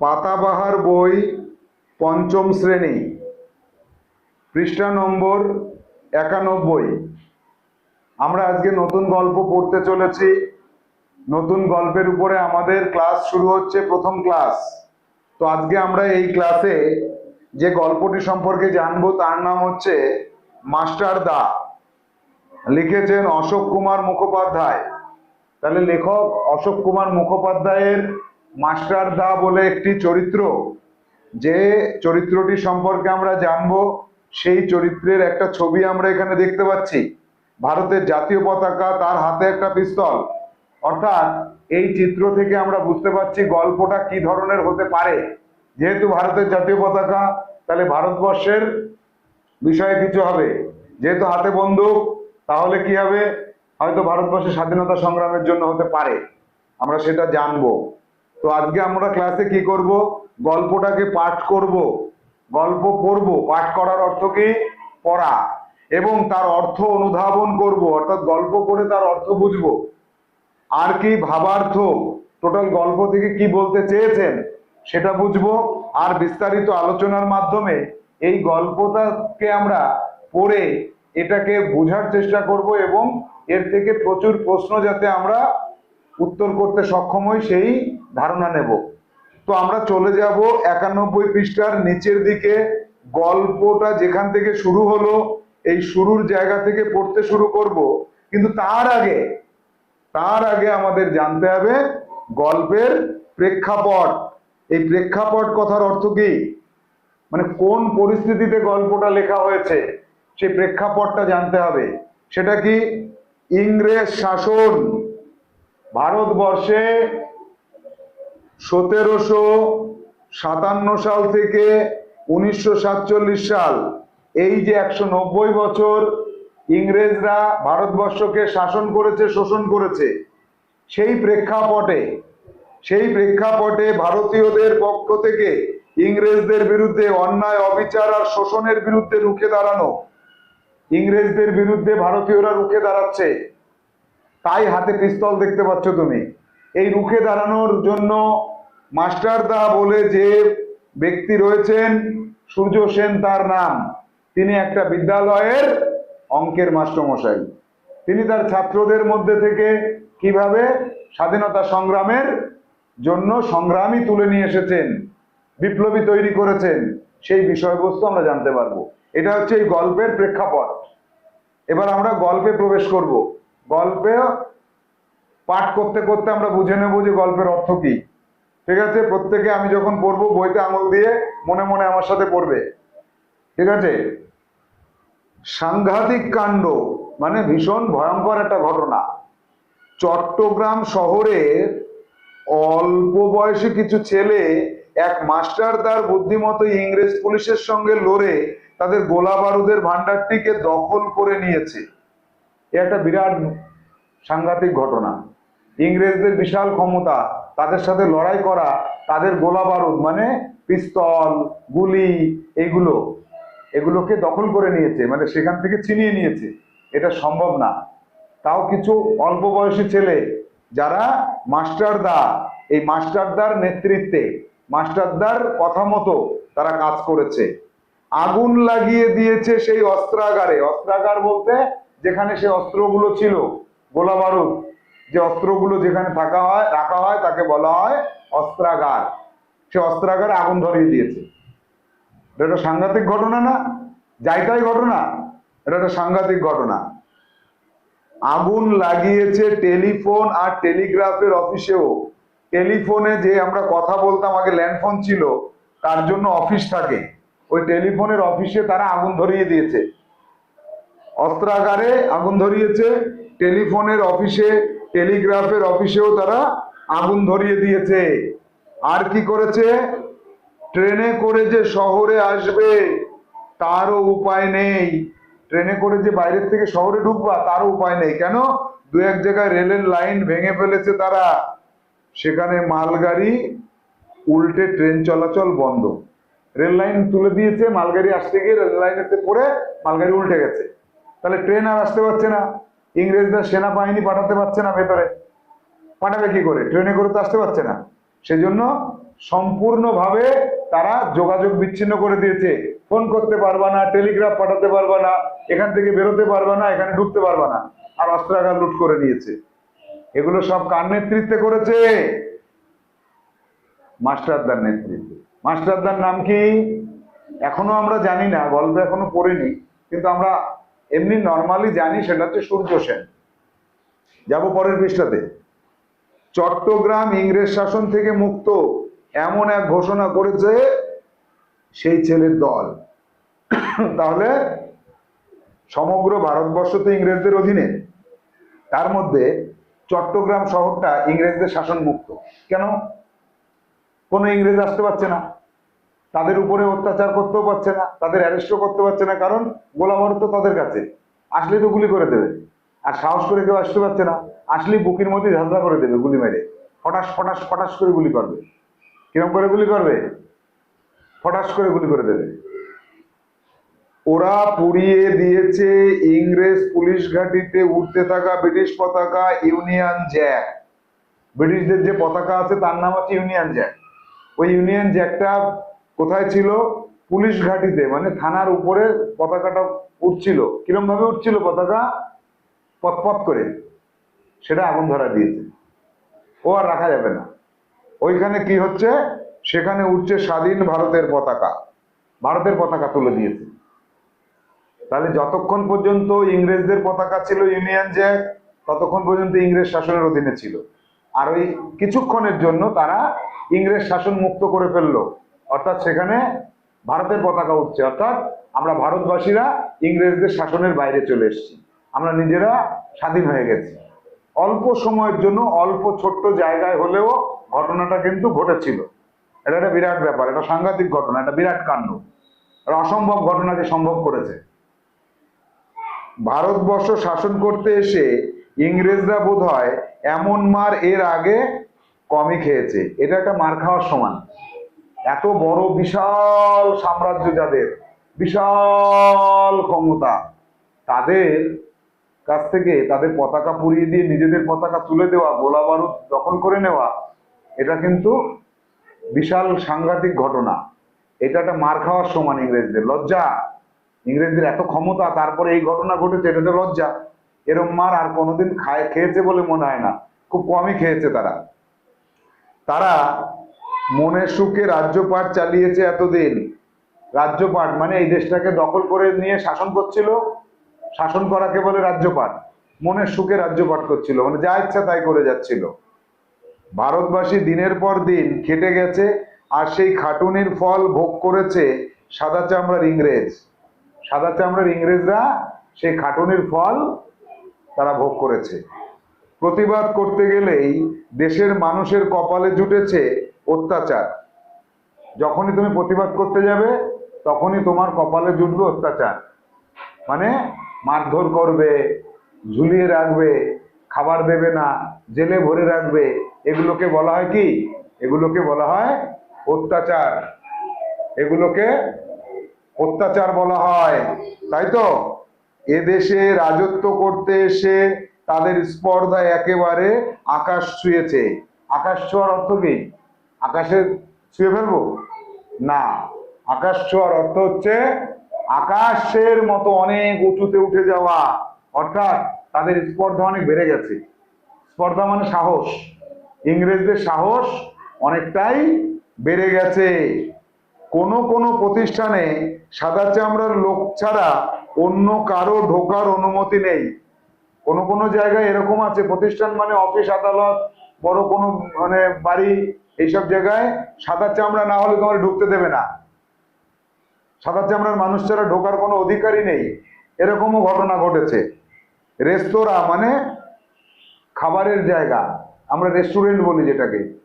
পাতাবাহার বই পঞ্চম শ্রেণি, পৃষ্ঠা নম্বর একানব্বই। আমরা আজকে নতুন গল্প পড়তে চলেছি। নতুন গল্পের উপরে আমাদের ক্লাস শুরু হচ্ছে, প্রথম ক্লাস। তো আজকে আমরা এই ক্লাসে যে গল্পটি সম্পর্কে জানব তার নাম হচ্ছে মাস্টার দা। লিখেছেন অশোক কুমার মুখোপাধ্যায়। তাহলে লেখক অশোক কুমার মুখোপাধ্যায়ের মাস্টার দা বলে একটি চরিত্র, যে চরিত্রটি সম্পর্কে আমরা জানব, সেই চরিত্রের একটা ছবি আমরা এখানে দেখতে পাচ্ছি। ভারতের জাতীয় পতাকা, তার হাতে একটা পিস্তল। অর্থাৎ এই চিত্র থেকে আমরা বুঝতে পারছি গল্পটা কি ধরনের হতে পারে। যেহেতু ভারতের জাতীয় পতাকা, তাহলে ভারতবর্ষের বিষয়ে কিছু হবে। যেহেতু হাতে বন্দুক, তাহলে কি হবে? হয়তো ভারতবর্ষের স্বাধীনতা সংগ্রামের জন্য হতে পারে। আমরা সেটা জানব। তো আজকে আমরা ক্লাসে কি করব? গল্পটাকে পাঠ করব। গল্প পড়ব। পাঠ করার অর্থ কি? পড়া। এবং তার অর্থ অনুধাবন করব। অর্থাৎ গল্প করে তার অর্থ বুঝব। আর কি ভাবার্থ? টোটাল গল্প থেকে কি বলতে চেয়েছেন সেটা বুঝব। আর বিস্তারিত আলোচনার মাধ্যমে এই গল্পটাকে আমরা পড়ে এটাকে বোঝার চেষ্টা করব এবং এর থেকে প্রচুর প্রশ্ন যাতে আমরা উত্তর করতে সক্ষম হই সেই ধারণা নেব। তো আমরা চলে যাব একানব্বই পৃষ্ঠার নিচের দিকে। গল্পটা যেখান থেকে শুরু হলো, এই শুরুর জায়গা থেকে পড়তে শুরু করব। কিন্তু তার আগে তার আগে আমাদের জানতে হবে গল্পের প্রেক্ষাপট। এই প্রেক্ষাপট কথার অর্থ কি? মানে কোন পরিস্থিতিতে গল্পটা লেখা হয়েছে, সেই প্রেক্ষাপটটা জানতে হবে। সেটা কি? ইংরেজ শাসন। ভারতবর্ষে সতেরোশো সাতান্ন সাল থেকে উনিশশো সাতচল্লিশ সাল, এই যে একশো নব্বই বছর ইংরেজরা ভারতবর্ষকে শাসন করেছে, শোষণ করেছে, সেই প্রেক্ষাপটে সেই প্রেক্ষাপটে ভারতীয়দের পক্ষ থেকে ইংরেজদের বিরুদ্ধে অন্যায়, অবিচার আর শোষণের বিরুদ্ধে রুখে দাঁড়ানো, ইংরেজদের বিরুদ্ধে ভারতীয়রা রুখে দাঁড়াচ্ছে তাই হাতে পিস্তল দেখতে পাচ্ছ তুমি। এই রুখে দাঁড়ানোর জন্য মাস্টার দা বলে যে ব্যক্তি রয়েছেন সূর্য সেন তার নাম। তিনি একটা বিদ্যালয়ের অঙ্কের মাস্টারমশাই। তিনি তার ছাত্রদের মধ্যে থেকে কীভাবে স্বাধীনতা সংগ্রামের জন্য সংগ্রামী তুলে নিয়ে এসেছেন, বিপ্লবী তৈরি করেছেন, সেই বিষয়বস্তু আমরা জানতে পারব। এটা হচ্ছে এই গল্পের প্রেক্ষাপট। এবার আমরা গল্পে প্রবেশ করব। গল্পে পাঠ করতে করতে আমরা বুঝে নেব যে গল্পের অর্থ কি। ঠিক আছে? প্রত্যেকে আমি যখন পড়ব, বইতে আঙুল দিয়ে মনে মনে আমার সাথে পড়বে। ঠিক আছে? সাংঘাতিক কাণ্ড মানে ভীষণ ভয়ঙ্কর একটা ঘটনা। চট্টগ্রাম শহরে অল্প বয়সী কিছু ছেলে এক মাস্টার তার বুদ্ধিমতো ইংরেজ পুলিশের সঙ্গে লড়ে তাদের গোলা বারুদের ভান্ডারটিকে দখল করে নিয়েছে। এ একটা বিরাট সাংঘাতিক ঘটনা। ইংরেজদের বিশাল ক্ষমতা, তাদের সাথে লড়াই করা, তাদের গোলা বারুদ মানে পিস্তল, গুলি, এগুলো, এগুলোকে দখল করে নিয়েছে মানে সেখান থেকে ছিনিয়ে নিয়েছে। এটা সম্ভব না। তাও কিছু অল্প বয়সী ছেলে, যারা মাস্টারদা, এই মাস্টারদার নেতৃত্বে, মাস্টারদার কথা মতো তারা কাজ করেছে। আগুন লাগিয়ে দিয়েছে সেই অস্ত্রাগারে। অস্ত্রাগার বলতে যেখানে সে অস্ত্রগুলো ছিল, গোলা বারুদ, যে অস্ত্রগুলো যেখানে থাকা হয়, রাখা হয়, তাকে বলা হয় অস্ত্রাগার। সে অস্ত্রাগারে আগুন ধরিয়ে দিয়েছে। এটা সাংঘাতিক ঘটনা না? যাইতাই ঘটনা? এটা একটা সাংঘাতিক ঘটনা। আগুন লাগিয়েছে টেলিফোন আর টেলিগ্রাফের অফিসেও। টেলিফোনে যে আমরা কথা বলতাম, আগে ল্যান্ডফোন ছিল, তার জন্য অফিস থাকে। ওই টেলিফোনের অফিসে তারা আগুন ধরিয়ে দিয়েছে। অস্ত্রাগারে আগুন ধরিয়েছে। টেলিফোনের অফিসে, টেলিগ্রাফের অফিসেও তারা আগুন ধরিয়ে দিয়েছে। আর কি করেছে? ট্রেনে করে যে শহরে আসবে, তারও উপায় নেই। ট্রেনে করে যে বাইরের থেকে শহরে ঢুকবা, তারও উপায় নেই। কেন? দু এক জায়গায় রেলের লাইন ভেঙে ফেলেছে তারা। সেখানে মালগাড়ি, উল্টে ট্রেন চলাচল বন্ধ। রেল লাইন তুলে দিয়েছে, মালগাড়ি আসতে গিয়ে রেল লাইনেতে পড়ে মালগাড়ি উল্টে গেছে। তাহলে ট্রেন আর আসতে পারছে না, ইংরেজরা সেনাবাহিনী পাঠাতে পারছে না ভেতরে। পাঠাবে কি করে? ট্রেনে করে তো আসতে পারছে না। সেজন্য সম্পূর্ণভাবে তারা যোগাযোগ বিচ্ছিন্ন করে দিয়েছে। ফোন করতে পারবা না, টেলিগ্রাফ পাঠাতে পারবা না, এখান থেকে বেরোতে পারবা না, এখানে ঢুকতে পারবা না, আর অস্ত্রাগার লুট করে নিয়েছে। এগুলো সব কার নেতৃত্বে করেছে? মাস্টারদার নেতৃত্বে। মাস্টারদার নাম কি? এখনও আমরা জানি না, গল্প এখনও পড়িনি, কিন্তু আমরা এমনি নর্মালি জানি সেটা হচ্ছে সূর্য সেন। যাব পরের পৃষ্ঠাতে। চট্টগ্রাম ইংরেজ শাসন থেকে মুক্ত এমন এক ঘোষণা করেছে সেই ছেলের দল। তাহলে সমগ্র ভারতবর্ষ তো ইংরেজদের অধীনে। তার মধ্যে চট্টগ্রাম শহরটা ইংরেজদের শাসন মুক্ত কেন? কোনো ইংরেজ আসতে পারছে না। তাদের উপরে অত্যাচার করতেও পারছে না, তাদের অ্যারেস্টও করতে পারছে না, কারণ গোলাবারুদ তো তাদের কাছে। আসলে তো গুলি করে দেবে। আর সাহস করে কেউ আসতে পারছে না, আসলেই বুকির মধ্যে ঝাঁঝরা করে দেবে গুলি মেরে। ফটাস ফটাস ফটাস করে গুলি করবে। কিরম করে গুলি করবে? ফটাস করে গুলি করে দেবে। ওরা পুড়িয়ে দিয়েছে ইংরেজ পুলিশ ঘাঁটিতে উঠতে থাকা ব্রিটিশ পতাকা ইউনিয়ন জ্যাক। ব্রিটিশদের যে পতাকা আছে, তার নাম হচ্ছে ইউনিয়ন জ্যাক। ওই ইউনিয়ন জ্যাকটা কোথায় ছিল? পুলিশ ঘাঁটিতে মানে থানার উপরে পতাকাটা উঠছিল। কিরম ভাবে উঠছিল পতাকা? পথপথ করে। সেটা আগুন ধরা দিয়েছে। ও আর রাখা যাবে না। ওইখানে কি হচ্ছে? সেখানে উঠছে স্বাধীন ভারতের পতাকা। ভারতের পতাকা তুলে দিয়েছে। তাহলে যতক্ষণ পর্যন্ত ইংরেজদের পতাকা ছিল ইউনিয়ন জ্যাক ততক্ষণ পর্যন্ত ইংরেজ শাসনের অধীনে ছিল। আর ওই কিছুক্ষণের জন্য তারা ইংরেজ শাসন মুক্ত করে ফেলল। অর্থাৎ সেখানে ভারতের পতাকা উঠছে। অর্থাৎ আমরা ভারতবাসীরা ইংরেজদের শাসনের বাইরে চলে এসেছি। আমরা নিজেরা স্বাধীন হয়ে গেছি। অল্প সময়ের জন্য অল্প ছোট্ট জায়গায় হলেও ঘটনাটা কিন্তু ঘটেছিল। এটা একটা বিরাট ব্যাপার, এটা সাংঘাতিক ঘটনা, এটা বিরাট কাণ্ড। এটা অসম্ভব ঘটনাকে সম্ভব করেছে। ভারতবর্ষ শাসন করতে এসে ইংরেজরা বোধ হয় এমন মার এর আগে কমই খেয়েছে। এটা একটা মার খাওয়ার সমান। এত বড় বিশাল সাম্রাজ্য যাদের, বিশাল ক্ষমতা, তাদের কাছ থেকে তাদের পতাকা পুড়িয়ে দিয়ে নিজেদের পতাকা তুলে দেওয়া, গোলা বারুদ দখল করে নেওয়া, এটা কিন্তু বিশাল সাংঘাতিক ঘটনা। এটা একটা মার খাওয়ার সমান ইংরেজদের লজ্জা। ইংরেজদের এত ক্ষমতা, তারপরে এই ঘটনা ঘটেছে, এটা তো লজ্জা। এরম মার আর কোনোদিন খায়, খেয়েছে বলে মনে হয় না। খুব কমই খেয়েছে তারা। তারা মনের সুখে রাজ্যপাট চালিয়েছে এতদিন। রাজ্যপাট মানে এই দেশটাকে দখল করে নিয়ে শাসন করছিল। শাসন করাকে বলে রাজ্যপাট। মনের সুখে রাজ্যপাট করছিল। মানে যা ইচ্ছা তাই করে যাচ্ছিল। ভারতবাসী দিনের পর দিন খেটে গেছে আর সেই খাটুনির ফল ভোগ করেছে সাদা চামড়ার ইংরেজ। সাদা চামড়ার ইংরেজরা সেই খাটুনির ফল তারা ভোগ করেছে। প্রতিবাদ করতে গেলেই দেশের মানুষের কপালে জুটেছে অত্যাচার। যখনই তুমি প্রতিবাদ করতে যাবে, তখনই তোমার কপালে জুটবে অত্যাচার। মানে মারধর করবে, ঝুলিয়ে রাখবে, খাবার দেবে না, জেলে ভরে রাখবে, এগুলোকে বলা হয় কি? এগুলোকে বলা হয় অত্যাচার। এগুলোকে অত্যাচার বলা হয়। তাই তো? এদেশে রাজত্ব করতে এসে তাদের স্পর্ধা একেবারে আকাশ ছুঁয়েছে। আকাশ ছোঁয়ার অর্থ কি? আকাশে ছুঁয়ে ফেলব? না। আকাশ ছোঁয়ার অর্থ হচ্ছে আকাশের মতো অনেক উঁচুতে উঠে যাওয়া। অর্থাৎ তাদের স্পর্ধা অনেক বেড়ে গেছে। স্পর্ধা মানে সাহস। ইংরেজদের সাহস অনেকটাই বেড়ে গেছে। কোন কোন প্রতিষ্ঠানে সাদা চামড়ার লোক ছাড়া অন্য কারও ঢোকার অনুমতি নেই। কোন কোন জায়গায় এরকম আছে। প্রতিষ্ঠান মানে অফিস, আদালত, বড় কোনো মানে বাড়ি এইসব জায়গায় সাদা চামড়া না হলে তোমার ঢুকতে দেবে না। সাদা চামড়ার মানুষ ছাড়া ঢোকার কোনো অধিকারই নেই। এরকমও ঘটনা ঘটেছে। রেস্তোরাঁ মানে খাবারের জায়গা। আমরা রেস্টুরেন্ট বলি যেটাকে।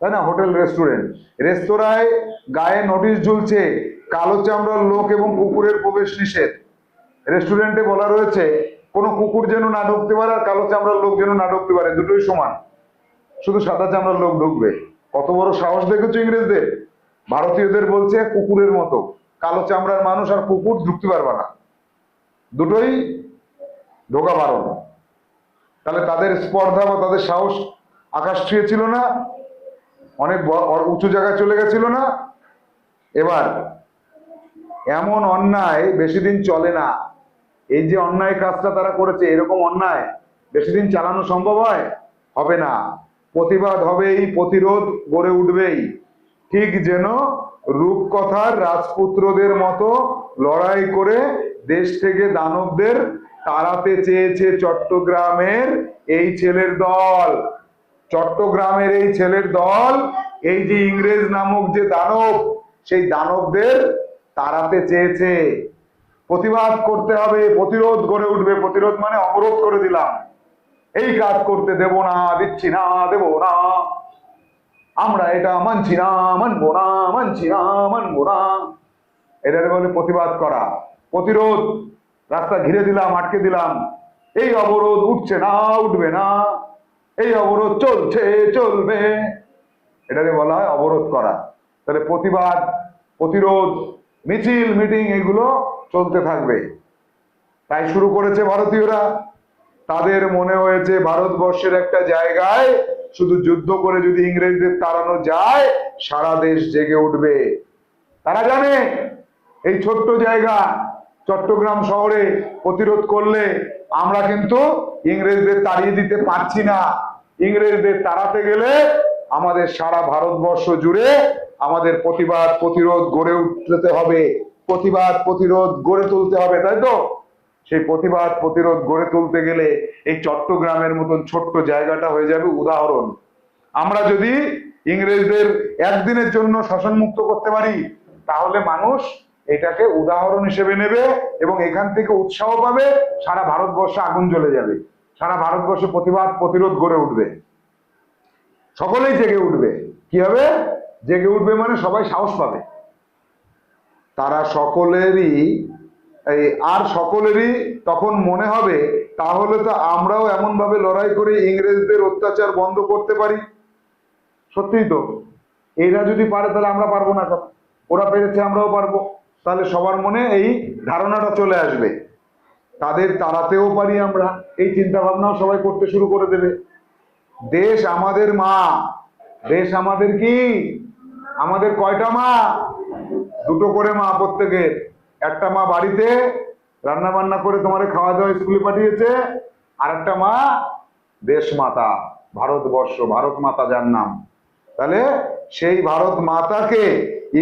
তাই না? Hotel, restaurant. রেস্তোরাঁয় গায়ে নোটিশ ঝুলছে, কালো চামড়ার লোক এবং কুকুরের প্রবেশ নিষেধ। রেস্টুরেন্টে বলা রয়েছে, কোনো কুকুর যেন না ঢুকতে পারে আর কালো চামড়ার লোক যেন না ঢুকতে পারে, দুটোই সমান। শুধু সাদা চামড়ার লোক ঢুকবে। কত বড় সাহস দেখেছ ইংরেজদের? ভারতীয়দের বলছে কুকুরের মতো। কালো চামড়ার মানুষ আর কুকুর ঢুকতে পারবে না। দুটোই ঢোকা বারণ তাহলে তাদের স্পর্ধা বা তাদের সাহস আকাশ ছুঁয়েছিল না? অনেক উঁচু জায়গায় চলে গেছিল না? এবার, এমন অন্যায় বেশি দিন চলে না। এই যে অন্যায় কাজটা তারা করেছে, এরকম অন্যায় বেশি দিন চালানো সম্ভব হয়? হবে না। প্রতিবাদ হবেই, প্রতিরোধ গড়ে উঠবেই। ঠিক যেন রূপকথার রাজপুত্রদের মতো লড়াই করে দেশ থেকে দানবদের তাড়াতে চেয়েছে চট্টগ্রামের এই ছেলের দল। চট্টগ্রামের এই ছেলের দল, এই যে ইংরেজ নামক যে দানব, সেই দানবদের তাড়াতে চেয়েছে। প্রতিবাদ করতে হবে, প্রতিরোধ গড়ে উঠবে। প্রতিরোধ মানে অবরোধ করে দিলাম। এই কাজ করতে দেব না, দিচ্ছি না, দেব না। আমরা এটা মানছি না, মানবো না, মানছি না, মানবো না। এটাকে বলে প্রতিবাদ করা, প্রতিরোধ। রাস্তা ঘিরে দিলাম, আটকে দিলাম। এই অবরোধ উঠছে না, উঠবে না। এই অবরোধ চলছে, চলবে। এটাকে বলা হয় অবরোধ করা। তাহলে প্রতিবাদ, প্রতিরোধ, মিছিল, মিটিং, এগুলো চলতে থাকবে। তাই শুরু করেছে ভারতীয়রা। তাদের মনে হয়েছে ভারতবর্ষের একটা জায়গায় শুধু যুদ্ধ করে যদি ইংরেজদের তাড়ানো যায়, সারা দেশ জেগে উঠবে। তারা জানে এই ছোট্ট জায়গা চট্টগ্রাম শহরে প্রতিরোধ করলে আমরা কিন্তু ইংরেজদের তাড়িয়ে দিতে পারছি না। ইংরেজদের তাড়াতে গেলে আমাদের সারা ভারতবর্ষ জুড়ে আমাদের প্রতিবাদ, প্রতিরোধ গড়ে উঠতে হবে। প্রতিবাদ, প্রতিরোধ গড়ে তুলতে হবে, তাই তো? সেই প্রতিবাদ, প্রতিরোধ গড়ে তুলতে গেলে এই চট্টগ্রামের মতন ছোট্ট জায়গাটা হয়ে যাবে উদাহরণ। আমরা যদি ইংরেজদের একদিনের জন্য শাসন মুক্ত করতে পারি, তাহলে মানুষ এটাকে উদাহরণ হিসেবে নেবে এবং এখান থেকে উৎসাহ পাবে, সারা ভারতবর্ষে আগুন জ্বলে যাবে। সারা ভারতবর্ষে প্রতিবাদ, প্রতিরোধ গড়ে উঠবে। সকলেই জেগে উঠবে। কি হবে? জেগে উঠবে মানে সবাই সাহস পাবে। তারা সকলেরই এই আর সকলেরই তখন মনে হবে, তাহলে তো আমরাও এমন ভাবে লড়াই করে ইংরেজদের অত্যাচার বন্ধ করতে পারি। সত্যিই তো। এরা যদি পারে তাহলে আমরা পারব না ওরা পেরেছে আমরাও পারব। তাহলে সবার মনে এই ধারণাটা চলে আসবে। তাদের তাড়াতেও পারি আমরা। এই চিন্তা ভাবনাও সবাই করতে শুরু করে দেবে। দেশ আমাদের মা। দেশ আমাদের কি? আমাদের কয়টা মা? দুটো করে মা প্রত্যেকের। একটা মা বাড়িতে রান্না বান্না করে তোমার খাওয়া দাওয়া স্কুলে পাঠিয়েছে আর একটা মা দেশ মাতা ভারতবর্ষ ভারত মাতা যার নাম। তাহলে সেই ভারত মাতাকে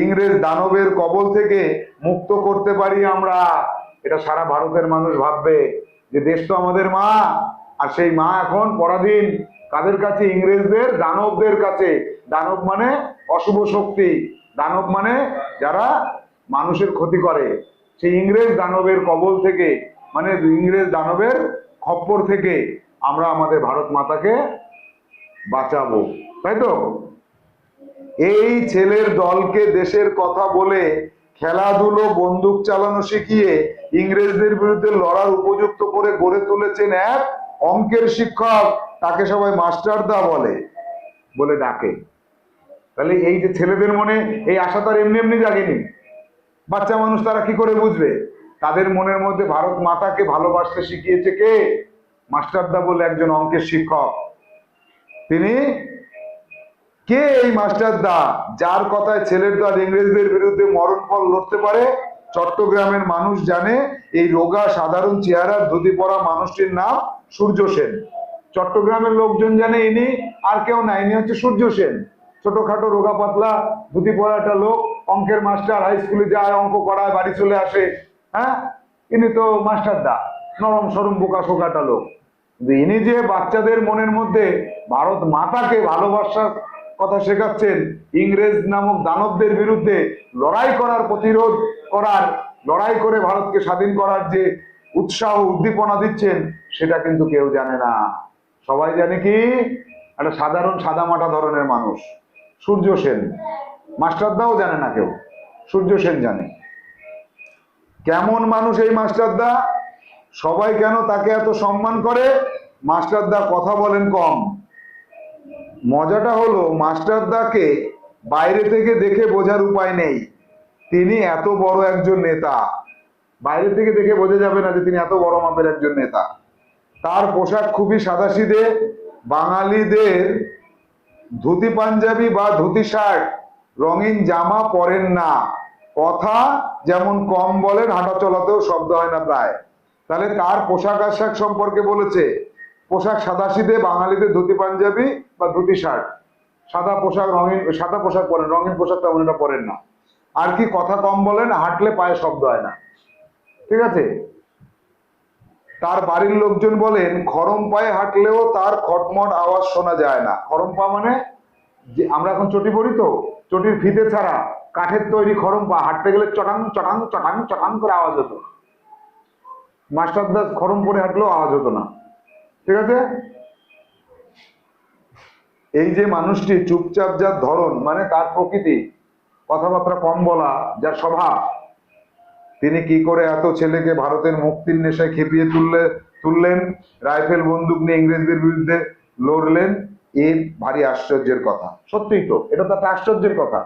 ইংরেজ দানবের কবল থেকে মুক্ত করতে পারি আমরা। এটা সারা ভারতের মানুষ ভাববে যে দেশ তো আমাদের মা, আর সেই মা এখন পরাধীন। কাদের কাছে? ইংরেজদের, দানবদের কাছে। দানব মানে অশুভ শক্তি। দানব মানে যারা মানুষের ক্ষতি করে। সেই ইংরেজ দানবের কবল থেকে মানে ইংরেজ দানবের খপ্পর থেকে আমরা আমাদের ভারত মাতাকে বাঁচাবো। তাই তো? এই ছেলের দলকে দেশের কথা বলে খেলাধুলো, বন্দুক চালানো শিখিয়ে ইংরেজদের বিরুদ্ধে লড়ার উপযুক্ত করে গড়ে তুলেছেন এক অঙ্কের শিক্ষক, তাকে সবাই মাস্টারদা বলে বলে ডাকে। তাহলে এই যে ছেলেদের মনে এই আশা তার এমনি এমনি জাগেনি। বাচ্চা মানুষ তারা কি করে বুঝবে? তাদের মনের মধ্যে ভারত মাতাকে ভালোবাসতে শিখিয়েছে কে? মাস্টারদা বলে একজন অঙ্কের শিক্ষক। তিনি কে এই মাস্টারদা যার কথায় ছেলের দল ইংরেজদের বিরুদ্ধে মরণ ফল লড়তে পারে? চট্টগ্রামের মানুষ জানে এই রোগা সাধারণ চেহারার ধুতি পরা মানুষটির নাম সূর্য সেন। চট্টগ্রামের লোকজন জানে ইনি আর কেউ না, ইনি হচ্ছে সূর্য সেন। ছোটখাটো রোগা পাতলা, ধুতি পরা একটা লোক অঙ্কের মাস্টার হাই স্কুলে যায়, অঙ্ক করায়, বাড়ি চলে আসে হ্যাঁ? ইনি তো মাস্টার দা নরম সরম বোকা শোকাটা লোক। ইনি যে বাচ্চাদের মনের মধ্যে ভারত মাতাকে ভালোবাসার কথা শেখাচ্ছেন, ইংরেজ নামক দানবদের বিরুদ্ধে লড়াই করার প্রতিরোধ করার, লড়াই করে ভারতকে স্বাধীন করার যে উৎসাহ, উদ্দীপনা দিচ্ছেন, সেটা কিন্তু কেউ জানে না। সবাই জানে কি? একটা সাধারণ সাদামাটা ধরনের মানুষ, সূর্য সেন। মাস্টারদাও জানে না কেউ। সূর্য সেন জানে। কেমন মানুষ এই মাস্টারদা? সবাই কেন তাকে এত সম্মান করে? মাস্টারদা কথা বলেন কম। মজাটা হলো, মাস্টারদাকে বাইরে থেকে দেখে বোঝার উপায় নেই। তিনি এত বড় একজন নেতা। বাইরে থেকে দেখে বোঝা যাবে না যে তিনি এত বড় মাপের একজন নেতা। তার পোশাক খুবই সাদাসিধে। বাঙালিদের ধুতি পাঞ্জাবি বা ধুতি শার্ট রঙিন জামা পরেন না। কথা যেমন কম বলেন হাঁটা চলাতেও শব্দ হয় না প্রায়। তাহলে তার পোশাক আশাক সম্পর্কে বলেছে? পোশাক সাদাশিদে বাঙালিদের ধুতি পাঞ্জাবি বা ধুতি শার্ট। সাদা পোশাক রঙিন, সাদা পোশাক পরেন, রঙিন পোশাক তেমন এটা পরেন না। আর কি কথা কম বলেন, হাঁটলে পায়ে শব্দ হয় না। ঠিক আছে? তার বাড়ির লোকজন বলেন খরম পায়ে হাঁটলেও তার খটমট আওয়াজ শোনা যায় না। খরম পা মানে আমরা এখন চটি পড়ি তো? চটির ফিতে ছাড়া কাঠের তৈরি খরম পা হাঁটতে গেলে চটাং চটাং চটাং চটাং করে আওয়াজ হতো। মাস্টারদাস খরম পরে হাঁটলেও আওয়াজ হতো না। ঠিক আছে? এই যে মানুষটি চুপচাপ যার ধরন মানে তার প্রকৃতি, কথাবার্তা কম বলা, যার স্বভাব, তিনি কি করে এত ছেলেকে ভারতের মুক্তির নেশায় খেপিয়ে তুললে, তুললেন, রাইফেল বন্দুক নিয়ে ইংরেজদের বিরুদ্ধে লড়লেন এ ভারী আশ্চর্যের কথা। সত্যিই তো, এটা তো একটা আশ্চর্যের কথা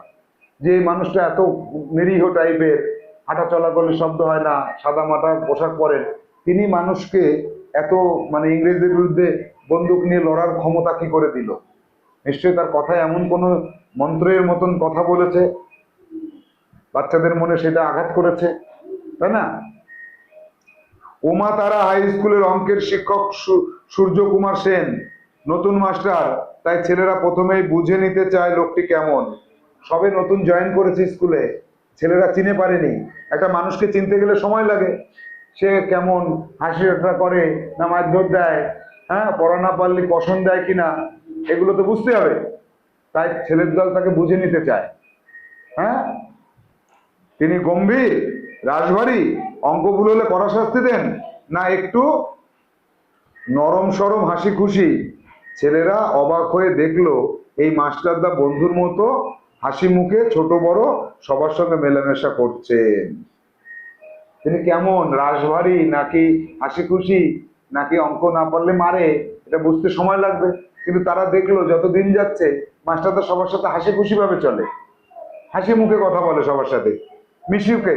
যে মানুষটা এত নিরীহ টাইপের হাঁটা চলা করলে শব্দ হয় না, সাদা মাটা পোশাক পরেন। তিনি মানুষকে এত মানে ইংরেজদের বিরুদ্ধে বন্দুক নিয়ে লড়ার ক্ষমতা কি করে দিল? নিশ্চয়ই তার কথা এমন কোনো মন্ত্রের মতন কথা বলেছে? বাচ্চাদের মনে সেটা আঘাত করেছে? তাই না? উমা তারা হাই স্কুলের অঙ্কের শিক্ষক সূর্যকুমার সেন নতুন মাস্টার, তাই ছেলেরা প্রথমেই বুঝে নিতে চায় লোকটি কেমন। সবে নতুন জয়েন করেছে স্কুলে ছেলেরা চিনে পারেনি। একটা মানুষকে চিনতে গেলে সময় লাগে। সে কেমন হাসি ঠাট্টা করে না মারধর দেয় হ্যাঁ পড়া না পারলে পছন্দ দেয় কিনা, এগুলো তো বুঝতে হবে। তাই ছেলের দল তাকে বুঝে নিতে চায়। হ্যাঁ? তিনি গম্ভীর, রাজভারী, অঙ্ক ভুল হলে কড়া শাস্তি দেন। না, একটু নরম সরম হাসি খুশি। ছেলেরা অবাক হয়ে দেখল, এই মাস্টারদা বন্ধুর মতো হাসি মুখে ছোট বড় সবার সঙ্গে মেলামেশা করছেন তিনি কেমন রাজভারী নাকি হাসি খুশি, নাকি অঙ্ক না পারলে মারে, এটা বুঝতে সময় লাগবে। কিন্তু তারা দেখল যত দিন যাচ্ছে, মাস্টারদা সবার সাথে হাসি খুশি ভাবে চলে। হাসি মুখে কথা বলে সবার সাথে। মিশুকে,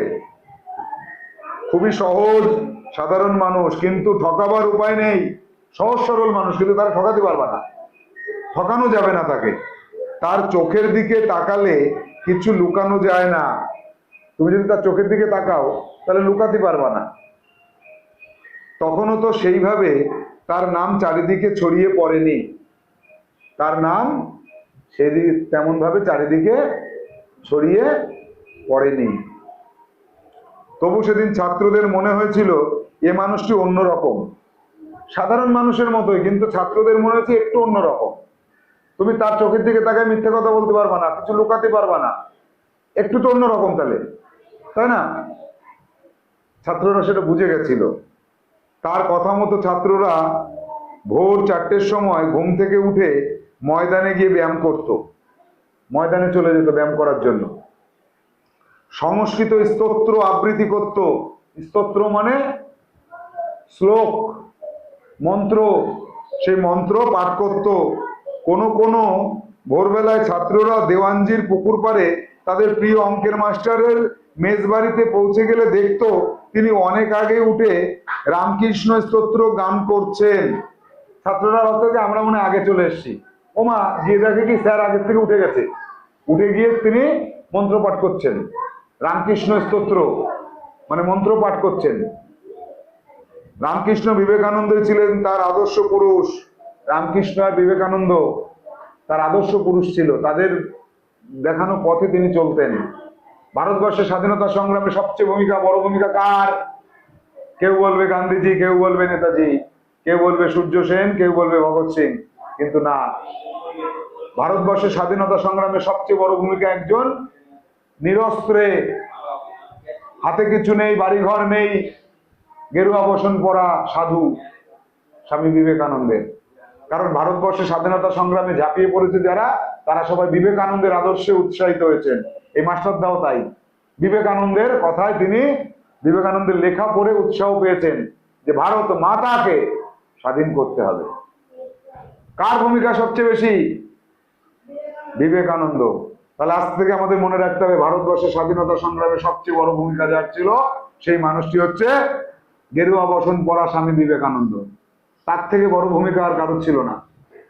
খুবই সহজ, সাধারণ মানুষ, কিন্তু ঠকাবার উপায় নেই। সহজ সরল মানুষ, কিন্তু তারা ঠকাতে পারবে না। ঠকানো যাবে না তাকে। তার চোখের দিকে তাকালে কিছু লুকানো যায় না। তুমি যদি তার চোখের দিকে তাকাও, তাহলে লুকাতে পারবা না। তখনও তো সেইভাবে তার নাম চারিদিকে ছড়িয়ে পড়েনি। তার নাম সেদিকে তেমন ভাবে চারিদিকে ছড়িয়ে পড়েনি। তবু সেদিন ছাত্রদের মনে হয়েছিল, এ মানুষটি অন্যরকম। সাধারণ মানুষের মতোই, কিন্তু ছাত্রদের মনে হচ্ছে একটু অন্যরকম। তুমি তার চোখের দিকে তাকে মিথ্যে কথা বলতে পারবা না, কিছু লুকাতে পারবা না। একটু তো অন্যরকম তাহলে, তাই না? ছাত্ররা সেটা বুঝে গেছিল। তার কথা মতো ছাত্ররা ভোর চারটের সময় ঘুম থেকে উঠে ময়দানে গিয়ে ব্যায়াম করত। ময়দানে চলে যেত ব্যায়াম করার জন্য। সংস্কৃত স্তোত্র আবৃত্তি করত। স্তোত্র মানে শ্লোক। মন্ত্র সেই মন্ত্র পাঠ করত। কোন কোন ভোরবেলায় ছাত্ররা দেওয়ানজির পুকুর পাড়ে তাদের প্রিয় অঙ্কের মাস্টারের মেজবাড়িতে পৌঁছে গেলে দেখতো, তিনি অনেক আগে উঠে রামকৃষ্ণ স্তোত্র গান করছেন। ছাত্ররা ভাবতো যে আমরা মনে আগে চলে এসেছি। ওমা, গিয়ে দেখে কি স্যার আগের থেকে উঠে গেছে। উঠে গিয়ে তিনি মন্ত্র পাঠ করছেন। রামকৃষ্ণ স্তোত্র মানে মন্ত্র পাঠ করছেন। রামকৃষ্ণ বিবেকানন্দ ছিলেন তার আদর্শ পুরুষ। রামকৃষ্ণ আর বিবেকানন্দ তার আদর্শ পুরুষ ছিল। তাদের দেখানো পথে তিনি চলতেন। ভারতবর্ষের স্বাধীনতা সংগ্রামে সবচেয়ে ভূমিকা, বড় ভূমিকা কার? কেউ বলবে গান্ধীজি, কেউ বলবে নেতাজি, কেউ বলবে সূর্য সেন, কেউ বলবে ভগৎ সিং, কিন্তু না। ভারতবর্ষের স্বাধীনতা সংগ্রামে সবচেয়ে বড় ভূমিকা একজন নিরস্ত্রে। হাতে কিছু নেই, বাড়িঘর নেই গেরুয়া বসন পরা সাধু স্বামী বিবেকানন্দের। কারণ ভারতবর্ষের স্বাধীনতা সংগ্রামে ঝাঁপিয়ে পড়েছে যারা, তারা সবাই বিবেকানন্দের আদর্শে উৎসাহিত হয়েছেন। এই মাস্টারদাও তাই। বিবেকানন্দের কথায় তিনি বিবেকানন্দের লেখা পড়ে উৎসাহ পেয়েছেন যে ভারত মাতাকে স্বাধীন করতে হবে। কার ভূমিকা সবচেয়ে বেশি? বিবেকানন্দ। তাহলে আজ থেকে আমাদের মনে রাখতে হবে ভারতবর্ষের স্বাধীনতা সংগ্রামে সবচেয়ে বড় ভূমিকা যার ছিল, সেই মানুষটি হচ্ছে গেরুয়া বসন পড়া স্বামী বিবেকানন্দ। তার থেকে বড় ভূমিকা আর কারোর ছিল না।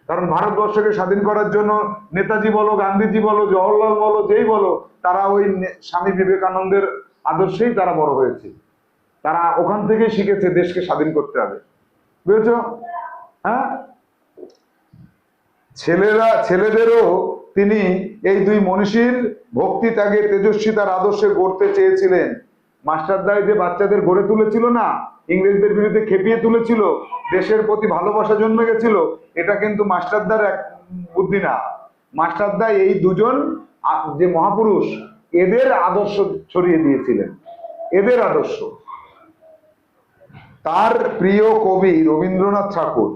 কারণ ভারতবর্ষকে স্বাধীন করার জন্য নেতাজি বলো, গান্ধীজি বলো, জওহরলাল বলো, যেই বলো, তারা ওই স্বামী বিবেকানন্দের আদর্শেই তারা বড় হয়েছে। তারা ওখান থেকেই শিখেছে দেশকে স্বাধীন করতে হবে। বুঝেছ? হ্যাঁ? ছেলেরা, ছেলেদেরও তিনি এই দুই মনীষীর ভক্তি ত্যাগে তেজস্বী তার আদর্শে গড়তে চেয়েছিলেন। মাস্টারদাই যে বাচ্চাদের গড়ে তুলেছিল না, ইংরেজদের বিরুদ্ধে খেপিয়ে তুলেছিল, দেশের প্রতি ভালোবাসা জন্মে গেছিল, এটা কিন্তু মাস্টারদার এক বুদ্ধি না। মাস্টারদা এই দুজন যে মহাপুরুষ, এদের আদর্শ ছড়িয়ে দিয়েছিলেন। এদের আদর্শ। তার প্রিয় কবি রবীন্দ্রনাথ ঠাকুর।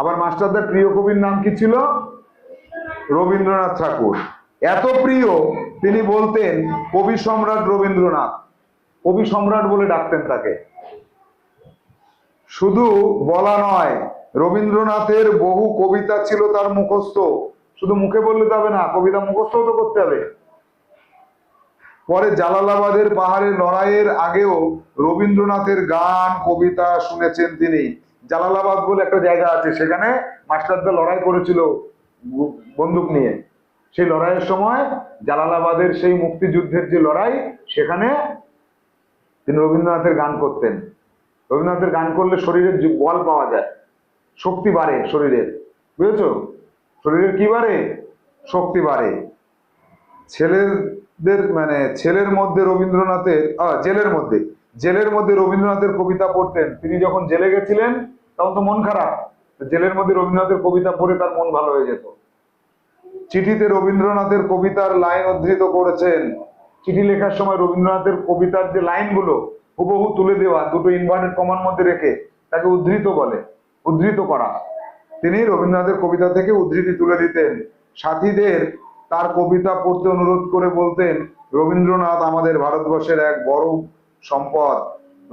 আবার মাস্টারদার প্রিয় কবির নাম কি ছিল? রবীন্দ্রনাথ ঠাকুর। এত প্রিয় তিনি বলতেন, কবি সম্রাট রবীন্দ্রনাথ। কবি সম্রাট বলে ডাকতেন তাকে। শুধু বলা নয়, রবীন্দ্রনাথের বহু কবিতা ছিল তার মুখস্থ। শুধু মুখে বললে হবে না, কবিতা মুখস্থ তো করতে হবে। পরে জালালাবাদের পাহাড়ের লড়াইয়ের আগেও রবীন্দ্রনাথের গান, কবিতা শুনেছেন তিনি। জালালাবাদ বলে একটা জায়গা আছে, সেখানে মাস্টারদা লড়াই করেছিল বন্দুক নিয়ে। সেই লড়াইয়ের সময় জালালাবাদের সেই মুক্তিযুদ্ধের যে লড়াই, সেখানে তিনি রবীন্দ্রনাথের গান করতেন। রবীন্দ্রনাথের গান করলে শরীরের যে বল পাওয়া যায়, শক্তি বাড়ে শরীরের। বুঝেছ? শরীরের কি বাড়ে? শক্তি বাড়ে। ছেলেদের মানে ছেলের মধ্যে রবীন্দ্রনাথের জেলের মধ্যে জেলের মধ্যে রবীন্দ্রনাথের কবিতা পড়তেন। তিনি যখন জেলে গেছিলেন, তখন তো মন খারাপ। জেলের মধ্যে রবীন্দ্রনাথের কবিতা পড়ে তার মন ভালো হয়ে যেত। চিঠিতে রবীন্দ্রনাথের কবিতার লাইন উদ্ধৃত করেছেন। চিঠি লেখার সময় রবীন্দ্রনাথের কবিতার যে লাইনগুলো হুবহু তুলে দেওয়া, দুটো ইনভার্টেড কমার মধ্যে রেখে তাকে উদ্ধৃত বলে, উদ্ধৃত করা। তিনি রবীন্দ্রনাথের কবিতা থেকে উদ্ধৃতি তুলে দিতেন। সাথীদের তার কবিতা পড়তে অনুরোধ করে বলতেন, রবীন্দ্রনাথ আমাদের ভারতবর্ষের এক বড় সম্পদ।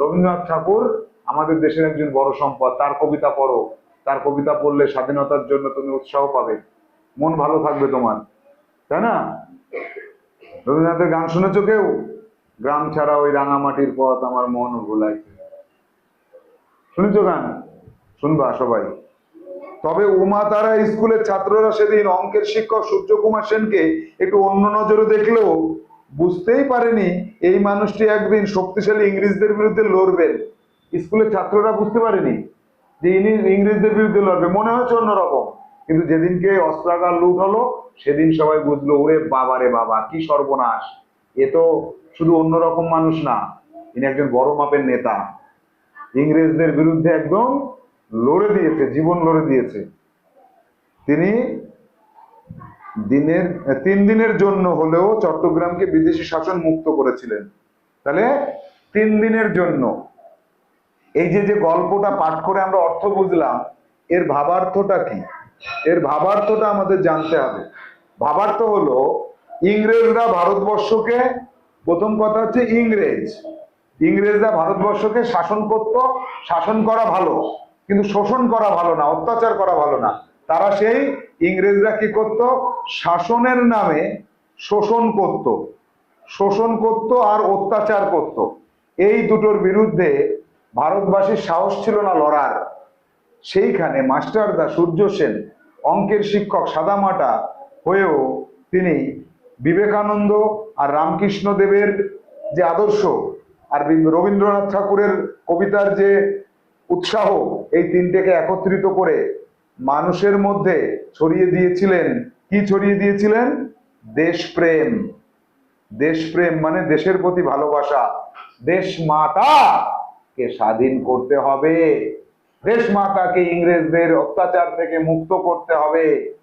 রবীন্দ্রনাথ ঠাকুর আমাদের দেশের একজন বড় সম্পদ। তার কবিতা পড়ো। তার কবিতা পড়লে স্বাধীনতার জন্য তুমি উৎসাহ পাবে। মন ভালো থাকবে তোমার। তাই না? রবীন্দ্রনাথের গান শুনেছো কেউ? গ্রাম ছাড়া ওই রাঙামাটির পথ আমার মন ভুলাইছে। শুনেছ গান? শুনবা সবাই। তবে উমা তারা স্কুলের ছাত্ররা সেদিন অঙ্কের শিক্ষক সূর্যকুমার সেনকে একটু অন্য নজরে দেখলেও বুঝতেই পারেনি এই মানুষটি একদিন শক্তিশালী ইংরেজদের বিরুদ্ধে লড়বেন স্কুলের ছাত্ররা বুঝতে পারেনি যে ইনি ইংরেজদের বিরুদ্ধে লড়বে। মনে হয়েছে অন্যরকম? কিন্তু যেদিনকে অস্ত্রাগার লুট হলো, সেদিন সবাই বুঝলো, ওরে বাবা রে বাবা, কি সর্বনাশ। এ তো শুধু অন্যরকম মানুষ না, ইনি একজন বড় মাপের নেতা। ইংরেজদের বিরুদ্ধে একদম লড়ে দিয়েছে, জীবন লড়ে দিয়েছে। তিনি দিনের, তিন দিনের জন্য হলেও চট্টগ্রামকে বিদেশি শাসন মুক্ত করেছিলেন। তাহলে তিন দিনের জন্য। এই যে যে গল্পটা পাঠ করে আমরা অর্থ বুঝলাম, এর ভাবার্থটা কি? এর ভাবার্থটা আমাদের জানতে হবে। ভাবার্থ হলো, ইংরেজরা ভারতবর্ষকে, প্রথম কথা হচ্ছে ইংরেজ। ইংরেজরা ভারতবর্ষকে শাসন করত, শাসন করা ভালো, কিন্তু শোষণ করা ভালো না, অত্যাচার করা ভালো না। তারা সেই ইংরেজরা কি করত? শাসনের নামে শোষণ করত। শোষণ করত আর অত্যাচার করত। এই দুটোর বিরুদ্ধে ভারতবাসীর সাহস ছিল না লড়ার। সেইখানে মাস্টারদা সূর্য সেন অঙ্কের শিক্ষক সাদামাটা হয়েও তিনি বিবেকানন্দ আর রামকৃষ্ণ দেবের যে আদর্শ আর রবীন্দ্রনাথ ঠাকুরের কবিতার যে উৎসাহ, এই তিনটেকে একত্রিত করে মানুষের মধ্যে ছড়িয়ে দিয়েছিলেন, কি ছড়িয়ে দিয়েছিলেন? দেশপ্রেম। দেশপ্রেম মানে দেশের প্রতি ভালোবাসা। দেশ মাতা কে স্বাধীন করতে হবে। দেশ মাতাকে ইংরেজদের অত্যাচার থেকে মুক্ত করতে হবে।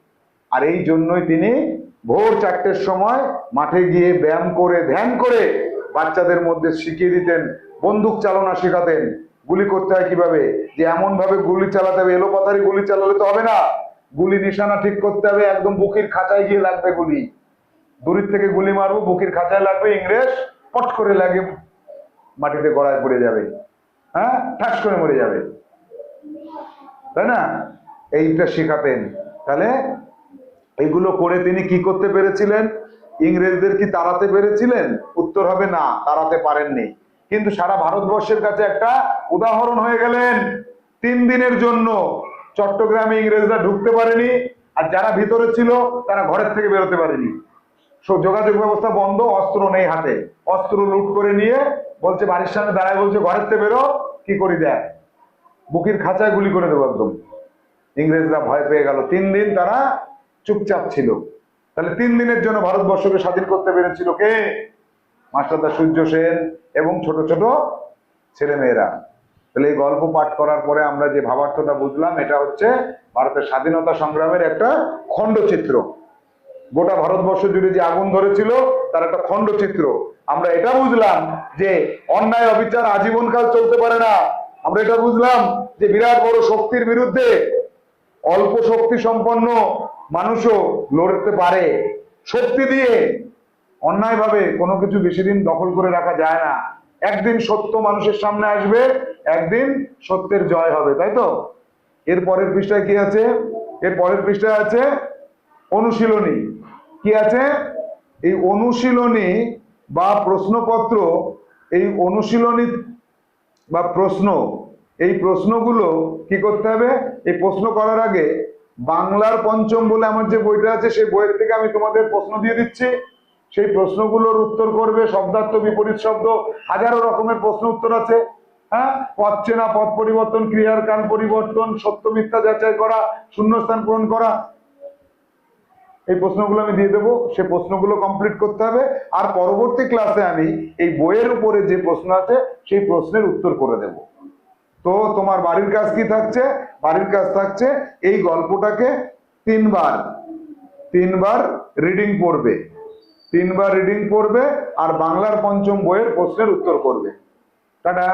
আর এই জন্যই তিনি ভোর চারটের সময় মাঠে গিয়ে ব্যায়াম করে, ধ্যান করে বাচ্চাদের মধ্যে শিখিয়ে দিতেন, বন্দুক চালনা শেখাতেন। গুলি করতে হয় কীভাবে? যে এমন ভাবে গুলি চালাতে হবে, এলোপাথারি গুলি চালালে তো হবে না। গুলি নিশানা ঠিক করতে হবে, একদম বুকির খাঁচায় গিয়ে লাগবে গুলি। দূরের থেকে গুলি মারবো, বুকির খাঁচায় লাগবে, ইংরেজ পট করে লাগে মাটিতে গড়ায় পড়ে যাবে। হ্যাঁ? ঠাস করে মরে যাবে। তাই না? এইটা শেখাতেন। তাহলে এইগুলো করে তিনি কি করতে পেরেছিলেন? ইংরেজদের কি তাড়াতে পেরেছিলেন? উত্তর হবে না, তাড়াতে পারেননি। কিন্তু সারা ভারতবর্ষের কাছে একটা উদাহরণ হয়ে গেলেন তিন দিনের জন্য। চট্টগ্রামে ইংরেজরা ঢুকতে পারেনি, আর যারা ভিতরে ছিল, তারা ঘরের থেকে বেরোতে পারেনি। যোগাযোগ ব্যবস্থা বন্ধ, অস্ত্র নেই হাতে। অস্ত্র লুট করে নিয়ে বলছে, বাড়ির সামনে দাঁড়ায় বলছে, ঘরের থেকে বেরো, কি করি দেয় বুকির খাঁচায় গুলি করে দেবো একদম। ইংরেজরা ভয় পেয়ে গেল। তিন দিন তারা চুপচাপ ছিল। তাহলে তিন দিনের জন্য ভারতবর্ষকে স্বাধীন করতে পেরেছিল কে? মাস্টারদা সূর্য সেন এবং ছোট ছোট ছেলে মেয়েরা তাহলে এই গল্প পাঠ করার পরে আমরা যে ভাবার্থটা বুঝলাম, এটা হচ্ছে ভারতের স্বাধীনতা সংগ্রামের একটা খণ্ডচিত্র। গোটা ভারতবর্ষ জুড়ে যে আগুন ধরেছিল, তার একটা খণ্ডচিত্র। আমরা এটা বুঝলাম যে অন্যায় অবিচার আজীবনকাল চলতে পারে না। আমরা এটা বুঝলাম যে বিরাট বড় শক্তির বিরুদ্ধে অল্প শক্তি সম্পন্ন মানুষও লড়তে পারে। শক্তি দিয়ে অন্যায়ভাবে কোনো কিছু বেশি দিন দখল করে রাখা যায় না। একদিন সত্য মানুষের সামনে আসবে, একদিন সত্যের জয় হবে, তাই তো? এর পরের পৃষ্ঠায় কি আছে? এর পরের পৃষ্ঠায় আছে অনুশীলনী। কি আছে? এই অনুশীলনী বা প্রশ্নপত্র এই অনুশীলনী বা প্রশ্ন, এই প্রশ্নগুলো কি করতে হবে? এই প্রশ্ন করার আগে বাংলার পঞ্চম বলে আমার যে বইটা আছে, সেই বইয়ের থেকে আমি তোমাদের প্রশ্ন দিয়ে দিচ্ছি। সেই প্রশ্নগুলোর উত্তর করবে শব্দার্থ বিপরীত শব্দ, হাজারো রকমের প্রশ্ন উত্তর আছে। হ্যাঁ? পথ চেনা, পথ পরিবর্তন, ক্রিয়ার কাল পরিবর্তন, সত্য মিথ্যা যাচাই করা, শূন্যস্থান পূরণ করা। এই প্রশ্নগুলো আমি দিয়ে দেবো, সে প্রশ্নগুলো কমপ্লিট করতে হবে। আর পরবর্তী ক্লাসে আমি এই বইয়ের উপরে যে প্রশ্ন আছে, সেই প্রশ্নের উত্তর করে দেব। তো তোমার বাড়ির কাজ কি থাকছে? বাড়ির কাজ থাকছে এই গল্পটাকে তিনবার তিনবার রিডিং পড়বে। তিনবার রিডিং পড়বে আর বাংলার পঞ্চম বইয়ের প্রশ্নের উত্তর করবে। টাটা!